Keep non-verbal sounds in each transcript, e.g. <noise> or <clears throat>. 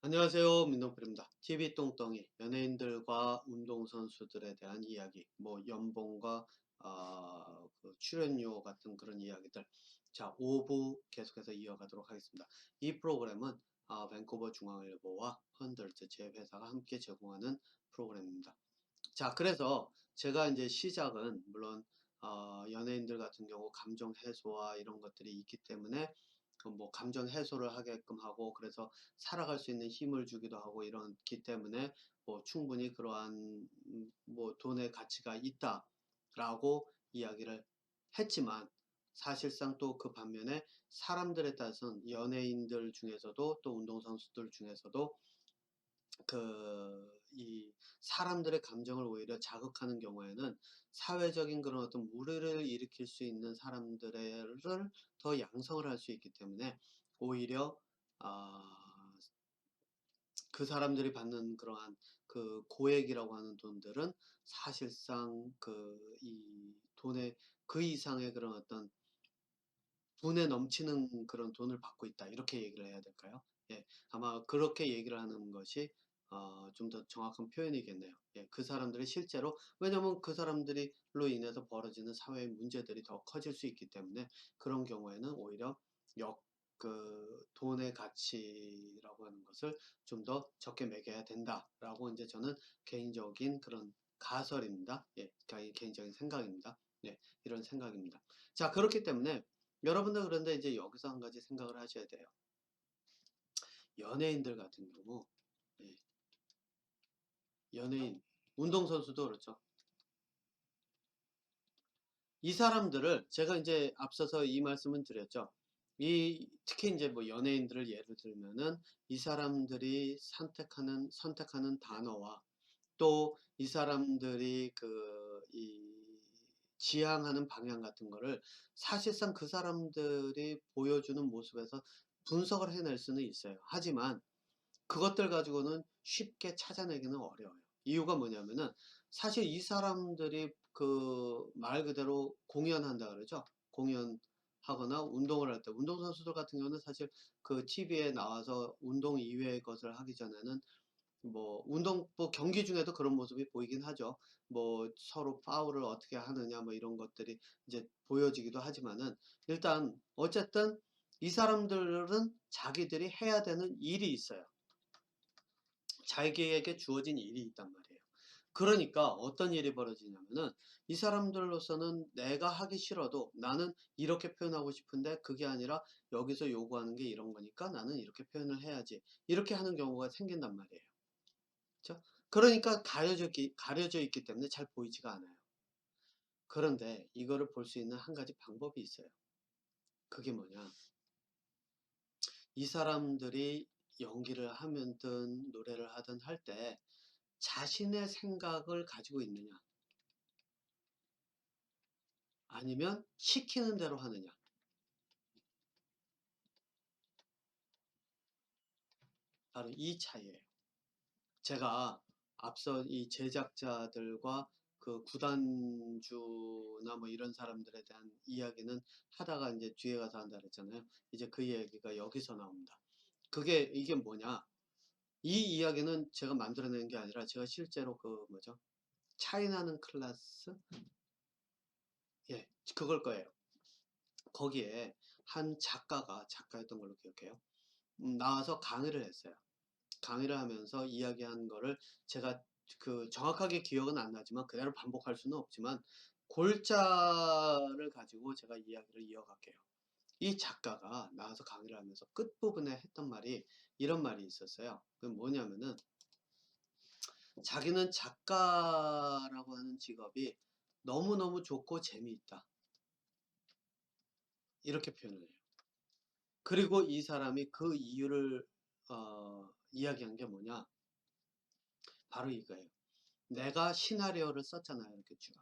안녕하세요. 민동필입니다. TV 똥덩이 연예인들과 운동선수들에 대한 이야기, 뭐 연봉과 아, 그 출연료 같은 그런 이야기들. 자, 5부 계속해서 이어가도록 하겠습니다. 이 프로그램은 아, 밴쿠버 중앙일보와 헌들트 제 회사가 함께 제공하는 프로그램입니다. 자, 그래서 제가 이제 시작은 물론 어, 연예인들 같은 경우 감정 해소와 이런 것들이 있기 때문에 그 뭐 감정 해소를 하게끔 하고 그래서 살아갈 수 있는 힘을 주기도 하고 이렇기 때문에 뭐 충분히 그러한 음, 뭐 돈의 가치가 있다 라고 이야기를 했지만 사실상 또 그 반면에 사람들에 따라서는 연예인들 중에서도 또 운동선수들 중에서도 그, 이, 사람들의 감정을 오히려 자극하는 경우에는 사회적인 그런 어떤 무리를 일으킬 수 있는 사람들을 더 양성을 할 수 있기 때문에 오히려, 아, 그 사람들이 받는 그러한 그 고액이라고 하는 돈들은 사실상 그, 이 돈의 그 이상의 그런 어떤 돈에 넘치는 그런 돈을 받고 있다. 이렇게 얘기를 해야 될까요? 예, 아마 그렇게 얘기를 하는 것이 어, 좀 더 정확한 표현이겠네요. 예, 그 사람들이 실제로 왜냐면 그 사람들이로 인해서 벌어지는 사회의 문제들이 더 커질 수 있기 때문에 그런 경우에는 오히려 역 그 돈의 가치라고 하는 것을 좀 더 적게 매겨야 된다라고 이제 저는 개인적인 그런 가설입니다. 예, 개- 개인적인 생각입니다. 네, 이런 생각입니다. 자, 그렇기 때문에 여러분들 그런데 이제 여기서 한 가지 생각을 하셔야 돼요. 연예인들 같은 경우, 예, 연예인, 운동선수도 그렇죠. 이 사람들을 제가 이제 앞서서 이 말씀을 드렸죠. 이 특히 이제 뭐 연예인들을 예를 들면은 이 사람들이 선택하는 선택하는 단어와 또 이 사람들이 그 이 지향하는 방향 같은 거를 사실상 그 사람들이 보여주는 모습에서 분석을 해낼 수는 있어요. 하지만 그것들 가지고는 쉽게 찾아내기는 어려워요. 이유가 뭐냐면은 사실 이 사람들이 그 말 그대로 공연한다 그러죠. 공연 하거나 운동을 할 때 운동선수들 같은 경우는 사실 그 TV에 나와서 운동 이외의 것을 하기 전에는 뭐 운동 뭐 경기 중에도 그런 모습이 보이긴 하죠. 뭐 서로 파울을 어떻게 하느냐 뭐 이런 것들이 이제 보여지기도 하지만은 일단 어쨌든 이 사람들은 자기들이 해야 되는 일이 있어요. 자기에게 주어진 일이 있단 말이에요. 그러니까 어떤 일이 벌어지냐면은 이 사람들로서는 내가 하기 싫어도 나는 이렇게 표현하고 싶은데 그게 아니라 여기서 요구하는 게 이런 거니까 나는 이렇게 표현을 해야지. 이렇게 하는 경우가 생긴단 말이에요. 그렇죠? 그러니까 가려져 가려져 있기 때문에 잘 보이지가 않아요. 그런데 이거를 볼 수 있는 한 가지 방법이 있어요. 그게 뭐냐? 이 사람들이 연기를 하면든 노래를 하든 할 때 자신의 생각을 가지고 있느냐? 아니면 시키는 대로 하느냐? 바로 이 차이예요. 제가 앞서 이 제작자들과 그 구단주나 뭐 이런 사람들에 대한 이야기는 하다가 이제 뒤에 가서 한다 그랬잖아요. 이제 그 얘기가 여기서 나옵니다. 그게 이게 뭐냐? 이 이야기는 제가 만들어낸 게 아니라 제가 실제로 그 뭐죠? 차이나는 클래스? 예, 그걸 거예요. 거기에 한 작가가 작가였던 걸로 기억해요. 음, 나와서 강의를 했어요. 강의를 하면서 이야기한 거를 제가 그 정확하게 기억은 안 나지만 그대로 반복할 수는 없지만 골자를 가지고 제가 이야기를 이어갈게요. 이 작가가 나와서 강의를 하면서 끝부분에 했던 말이 이런 말이 있었어요. 그 뭐냐면은 자기는 작가라고 하는 직업이 너무너무 좋고 재미있다. 이렇게 표현을 해요. 그리고 이 사람이 그 이유를 어, 이야기한 게 뭐냐? 바로 이거예요. 내가 시나리오를 썼잖아요. 이렇게 쭉.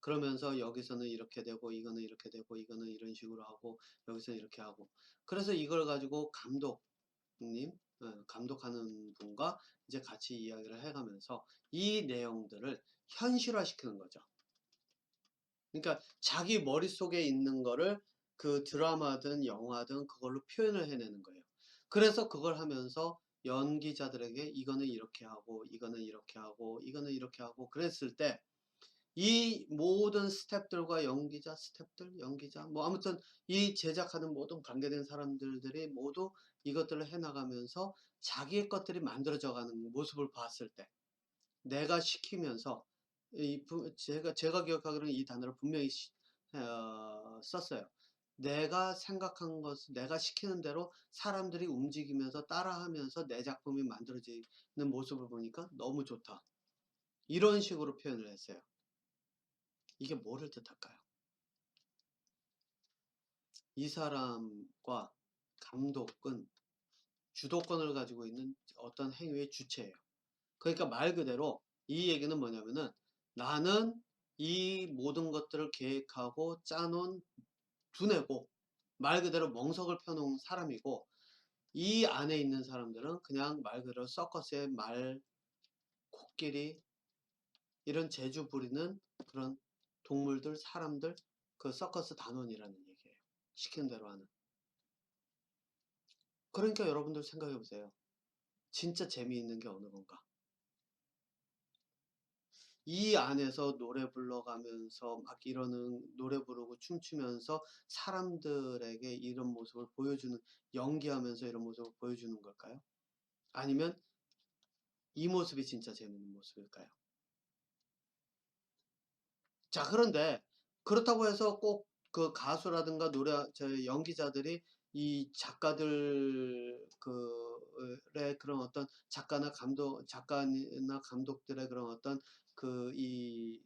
그러면서 여기서는 이렇게 되고 이거는 이렇게 되고 이거는 이런 식으로 하고 여기서는 이렇게 하고 그래서 이걸 가지고 감독님 어, 감독하는 분과 이제 같이 이야기를 해가면서 이 내용들을 현실화 시키는 거죠. 그러니까 자기 머릿속에 있는 거를 그 드라마든 영화든 그걸로 표현을 해내는 거예요. 그래서 그걸 하면서 연기자들에게 이거는 이렇게 하고 이거는 이렇게 하고 이거는 이렇게 하고 그랬을 때 이 모든 스탭들과 연기자, 스탭들, 연기자 뭐 아무튼 이 제작하는 모든 관계된 사람들이 모두 이것들을 해나가면서 자기의 것들이 만들어져 가는 모습을 봤을 때 내가 시키면서 이 부- 제가 제가 기억하기로는 이 단어를 분명히 시- 어, 썼어요. 내가 생각한 것, 내가 시키는 대로 사람들이 움직이면서 따라하면서 내 작품이 만들어지는 모습을 보니까 너무 좋다. 이런 식으로 표현을 했어요. 이게 뭐를 뜻할까요? 이 사람과 감독은 주도권을 가지고 있는 어떤 행위의 주체예요. 그러니까 말 그대로 이 얘기는 뭐냐면은 나는 이 모든 것들을 계획하고 짜놓은 두뇌고 말 그대로 멍석을 펴놓은 사람이고 이 안에 있는 사람들은 그냥 말 그대로 서커스의 말, 코끼리 이런 재주 부리는 그런 동물들, 사람들 그 서커스 단원이라는 얘기예요. 시키는 대로 하는. 그러니까 여러분들 생각해 보세요. 진짜 재미있는 게 어느 건가? 이 안에서 노래 불러가면서 막 이러는 노래 부르고 춤추면서 사람들에게 이런 모습을 보여주는 연기하면서 이런 모습을 보여주는 걸까요? 아니면 이 모습이 진짜 재밌는 모습일까요? 자, 그런데 그렇다고 해서 꼭 그 가수라든가 노래 저 연기자들이 이 작가들 그의 그런 어떤 작가나 감독 작가나 감독들의 그런 어떤 그이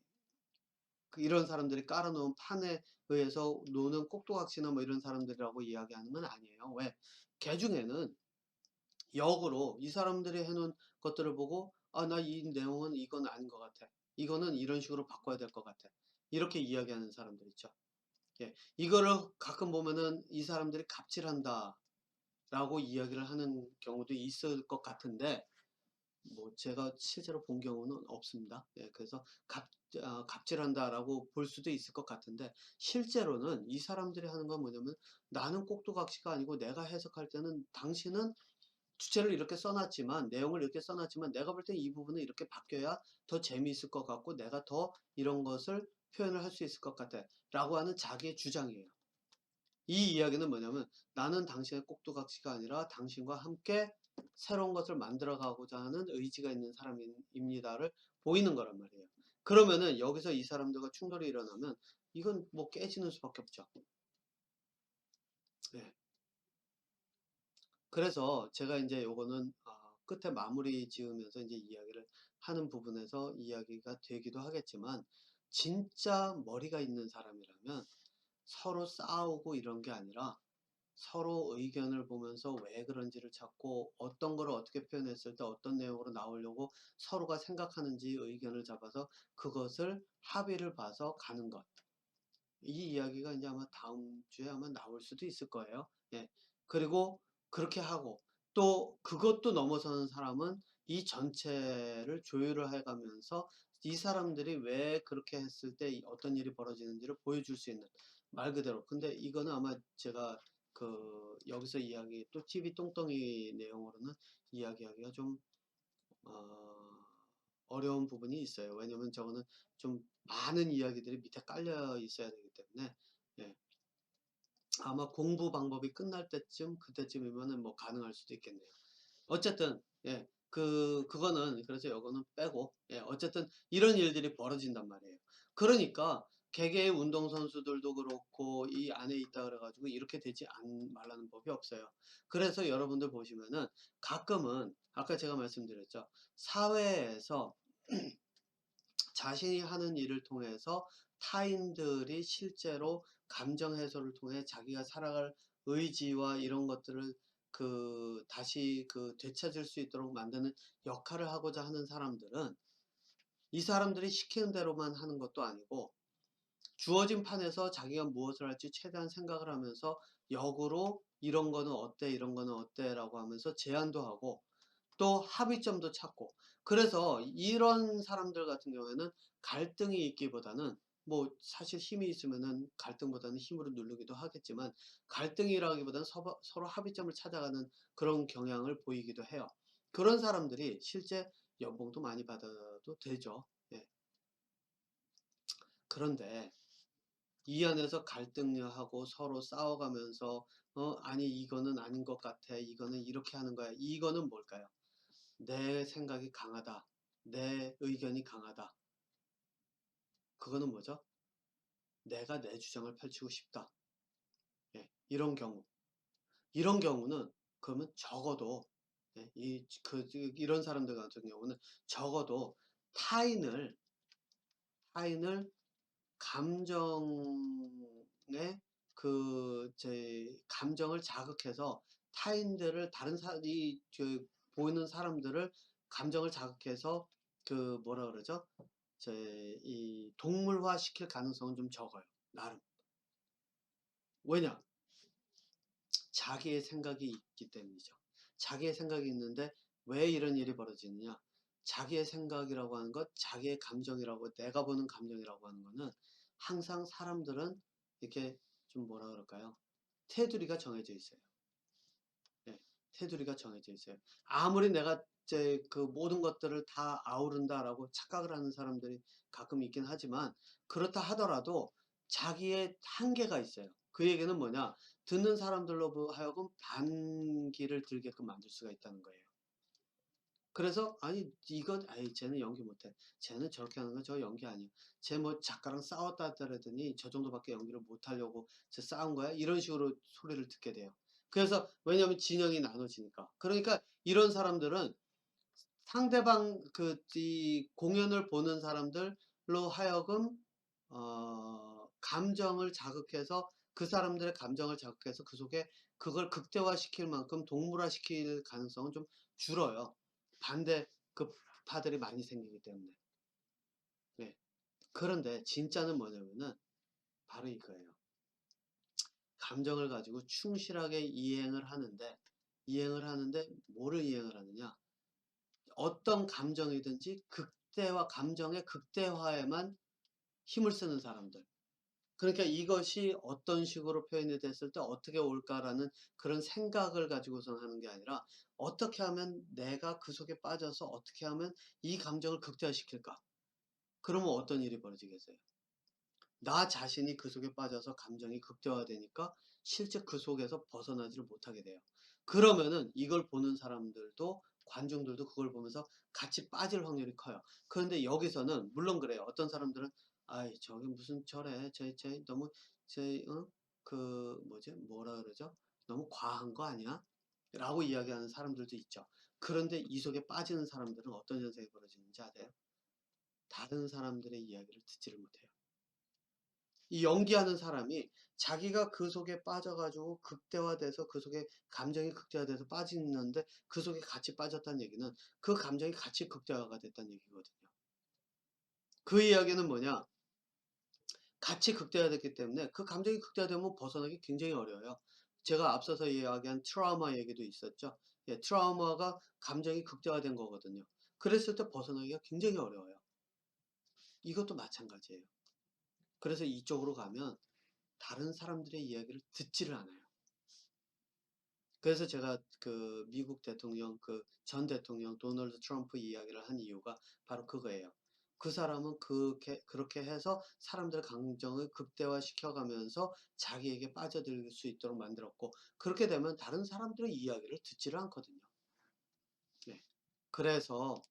그 이런 사람들이 깔아놓은 판에 의해서 노는 꼭두각시나 뭐 이런 사람들이라고 이야기하는 건 아니에요. 왜? 개 중에는 역으로 이 사람들이 해놓은 것들을 보고 아, 나 이 내용은 이건 아닌 것 같아. 이거는 이런 식으로 바꿔야 될 것 같아. 이렇게 이야기하는 사람들 있죠. 예, 이거를 가끔 보면은 이 사람들이 갑질한다 라고 이야기를 하는 경우도 있을 것 같은데 뭐 제가 실제로 본 경우는 없습니다. 예, 그래서 갑, 아, 갑질한다라고 볼 수도 있을 것 같은데 실제로는 이 사람들이 하는 건 뭐냐면 나는 꼭두각시가 아니고 내가 해석할 때는 당신은 주체를 이렇게 써놨지만 내용을 이렇게 써놨지만 내가 볼 때 이 부분은 이렇게 바뀌어야 더 재미있을 것 같고 내가 더 이런 것을 표현을 할 수 있을 것 같아 라고 하는 자기의 주장이에요. 이 이야기는 뭐냐면 나는 당신의 꼭두각시가 아니라 당신과 함께 새로운 것을 만들어가고자 하는 의지가 있는 사람입니다를 보이는 거란 말이에요. 그러면은 여기서 이 사람들과 충돌이 일어나면 이건 뭐 깨지는 수밖에 없죠. 네. 그래서 제가 이제 요거는 어, 끝에 마무리 지으면서 이제 이야기를 하는 부분에서 이야기가 되기도 하겠지만 진짜 머리가 있는 사람이라면 서로 싸우고 이런 게 아니라 서로 의견을 보면서 왜 그런지를 찾고 어떤 거를 어떻게 표현했을 때 어떤 내용으로 나오려고 서로가 생각하는지 의견을 잡아서 그것을 합의를 봐서 가는 것. 이 이야기가 이제 아마 다음 주에 아마 나올 수도 있을 거예요. 예. 그리고 그렇게 하고 또 그것도 넘어서는 사람은 이 전체를 조율을 해가면서 이 사람들이 왜 그렇게 했을 때 어떤 일이 벌어지는지를 보여줄 수 있는 말 그대로. 근데 이거는 아마 제가 그 여기서 이야기 또 TV 똥덩이 내용으로는 이야기하기가 좀 어, 어려운 부분이 있어요. 왜냐면 저거는 좀 많은 이야기들이 밑에 깔려 있어야 되기 때문에 예. 아마 공부 방법이 끝날 때쯤 그때쯤이면은 뭐 가능할 수도 있겠네요. 어쨌든 예. 그 그거는 그래서 요거는 빼고 예. 어쨌든 이런 일들이 벌어진단 말이에요. 그러니까 개개의 운동선수들도 그렇고 이 안에 있다 그래가지고 이렇게 되지 않 말라는 법이 없어요. 그래서 여러분들 보시면은 가끔은 아까 제가 말씀드렸죠. 사회에서 <clears throat> 자신이 하는 일을 통해서 타인들이 실제로 감정 해소를 통해 자기가 살아갈 의지와 이런 것들을 그 다시 그 되찾을 수 있도록 만드는 역할을 하고자 하는 사람들은 이 사람들이 시키는 대로만 하는 것도 아니고 주어진 판에서 자기가 무엇을 할지 최대한 생각을 하면서 역으로 이런 거는 어때 이런 거는 어때 라고 하면서 제안도 하고 또 합의점도 찾고 그래서 이런 사람들 같은 경우에는 갈등이 있기보다는 뭐 사실 힘이 있으면은 갈등보다는 힘으로 누르기도 하겠지만 갈등이라기보다는 서로, 서로 합의점을 찾아가는 그런 경향을 보이기도 해요. 그런 사람들이 실제 연봉도 많이 받아도 되죠. 예. 그런데 이 안에서 갈등하고 서로 싸워가면서 어 아니 이거는 아닌 것 같아. 이거는 이렇게 하는 거야. 이거는 뭘까요? 내 생각이 강하다. 내 의견이 강하다. 그거는 뭐죠? 내가 내 주장을 펼치고 싶다. 예, 이런 경우. 이런 경우는 그러면 적어도 예, 이, 그, 이런 사람들 같은 경우는 적어도 타인을 타인을 감정의 그, 제, 감정을 자극해서 타인들을 다른 사람이 그, 보이는 사람들을 감정을 자극해서 그 뭐라 그러죠? 제, 이 동물화 시킬 가능성은 좀 적어요. 나름. 왜냐? 자기의 생각이 있기 때문이죠. 자기의 생각이 있는데 왜 이런 일이 벌어지느냐? 자기의 생각이라고 하는 것, 자기의 감정이라고, 내가 보는 감정이라고 하는 거는 항상 사람들은 이렇게 좀 뭐라 그럴까요? 테두리가 정해져 있어요. 네, 테두리가 정해져 있어요. 아무리 내가 이제 그 모든 것들을 다 아우른다라고 착각을 하는 사람들이 가끔 있긴 하지만 그렇다 하더라도 자기의 한계가 있어요. 그 얘기는 뭐냐? 듣는 사람들로 하여금 반기를 들게끔 만들 수가 있다는 거예요. 그래서 아니 이건 아이 쟤는 연기 못해. 쟤는 저렇게 하는 건저 연기 아니야. 쟤 뭐 작가랑 싸웠다 하더라더니 저 정도밖에 연기를 못하려고 쟤 싸운 거야. 이런 식으로 소리를 듣게 돼요. 그래서 왜냐하면 진영이 나눠지니까. 그러니까 이런 사람들은 상대방 그 이 공연을 보는 사람들로 하여금 어, 감정을 자극해서 그 사람들의 감정을 자극해서 그 속에 그걸 극대화시킬 만큼 동물화시킬 가능성은 좀 줄어요. 반대 그 파들이 많이 생기기 때문에. 네. 그런데 진짜는 뭐냐면은 바로 이거예요. 감정을 가지고 충실하게 이행을 하는데 이행을 하는데 뭐를 이행을 하느냐? 어떤 감정이든지 극대화 감정의 극대화에만 힘을 쓰는 사람들. 그러니까 이것이 어떤 식으로 표현이 됐을 때 어떻게 올까라는 그런 생각을 가지고선 하는 게 아니라 어떻게 하면 내가 그 속에 빠져서 어떻게 하면 이 감정을 극대화시킬까? 그러면 어떤 일이 벌어지겠어요? 나 자신이 그 속에 빠져서 감정이 극대화되니까 실제 그 속에서 벗어나지를 못하게 돼요. 그러면은 이걸 보는 사람들도 관중들도 그걸 보면서 같이 빠질 확률이 커요. 그런데 여기서는 물론 그래요. 어떤 사람들은 아이 저게 무슨 저래. 쟤쟤 너무 쟤그 뭐지? 뭐라 그러죠? 너무 과한 거 아니야? 라고 이야기하는 사람들도 있죠. 그런데 이 속에 빠지는 사람들은 어떤 현상이 벌어지는지 아세요? 다른 사람들의 이야기를 듣지를 못해요 이 연기하는 사람이 자기가 그 속에 빠져가지고 극대화돼서 그 속에 감정이 극대화돼서 빠지는데 그 속에 같이 빠졌다는 얘기는 그 감정이 같이 극대화가 됐다는 얘기거든요. 그 이야기는 뭐냐? 같이 극대화됐기 때문에 그 감정이 극대화되면 벗어나기 굉장히 어려워요. 제가 앞서서 이야기한 트라우마 얘기도 있었죠. 예, 트라우마가 감정이 극대화된 거거든요. 그랬을 때 벗어나기가 굉장히 어려워요. 이것도 마찬가지예요. 그래서 이쪽으로 가면 다른 사람들의 이야기를 듣지를 않아요. 그래서 제가 그 미국 대통령 그 전 대통령 도널드 트럼프 이야기를 한 이유가 바로 그거예요. 그 사람은 그렇게, 그렇게 해서 사람들 감정을 극대화 시켜가면서 자기에게 빠져들 수 있도록 만들었고, 그렇게 되면 다른 사람들의 이야기를 듣지를 않거든요. 네. 그래서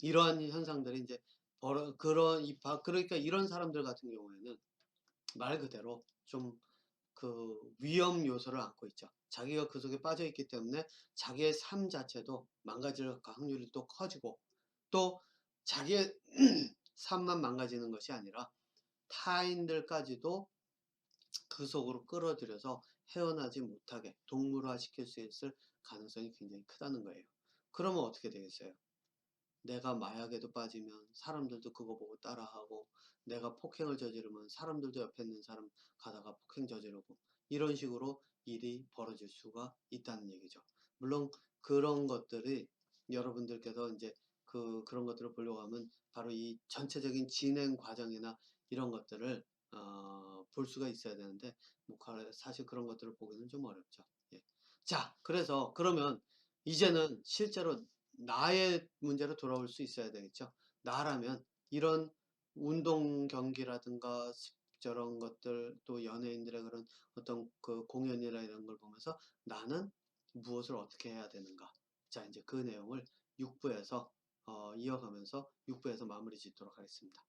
이러한 현상들이 이제 그런, 그러니까 이런 사람들 같은 경우에는 말 그대로 좀 그 위험 요소를 안고 있죠. 자기가 그 속에 빠져 있기 때문에 자기의 삶 자체도 망가질 확률이 또 커지고 또 자기의 <clears throat> 삶만 망가지는 것이 아니라 타인들까지도 그 속으로 끌어들여서 헤어나지 못하게 동물화 시킬 수 있을 가능성이 굉장히 크다는 거예요. 그러면 어떻게 되겠어요? 내가 마약에도 빠지면 사람들도 그거 보고 따라하고 내가 폭행을 저지르면 사람들도 옆에 있는 사람 가다가 폭행 저지르고 이런 식으로 일이 벌어질 수가 있다는 얘기죠. 물론 그런 것들이 여러분들께서 이제 그 그런 것들을 보려고 하면 바로 이 전체적인 진행 과정이나 이런 것들을 어, 볼 수가 있어야 되는데 뭐 사실 그런 것들을 보기는 좀 어렵죠. 예. 자, 그래서 그러면 이제는 실제로 나의 문제로 돌아올 수 있어야 되겠죠. 나라면 이런 운동 경기라든가 스- 저런 것들 또 연예인들의 그런 어떤 그 공연이나 이런 걸 보면서 나는 무엇을 어떻게 해야 되는가. 자, 이제 그 내용을 6부에서 어, 이어가면서 6부에서 마무리 짓도록 하겠습니다.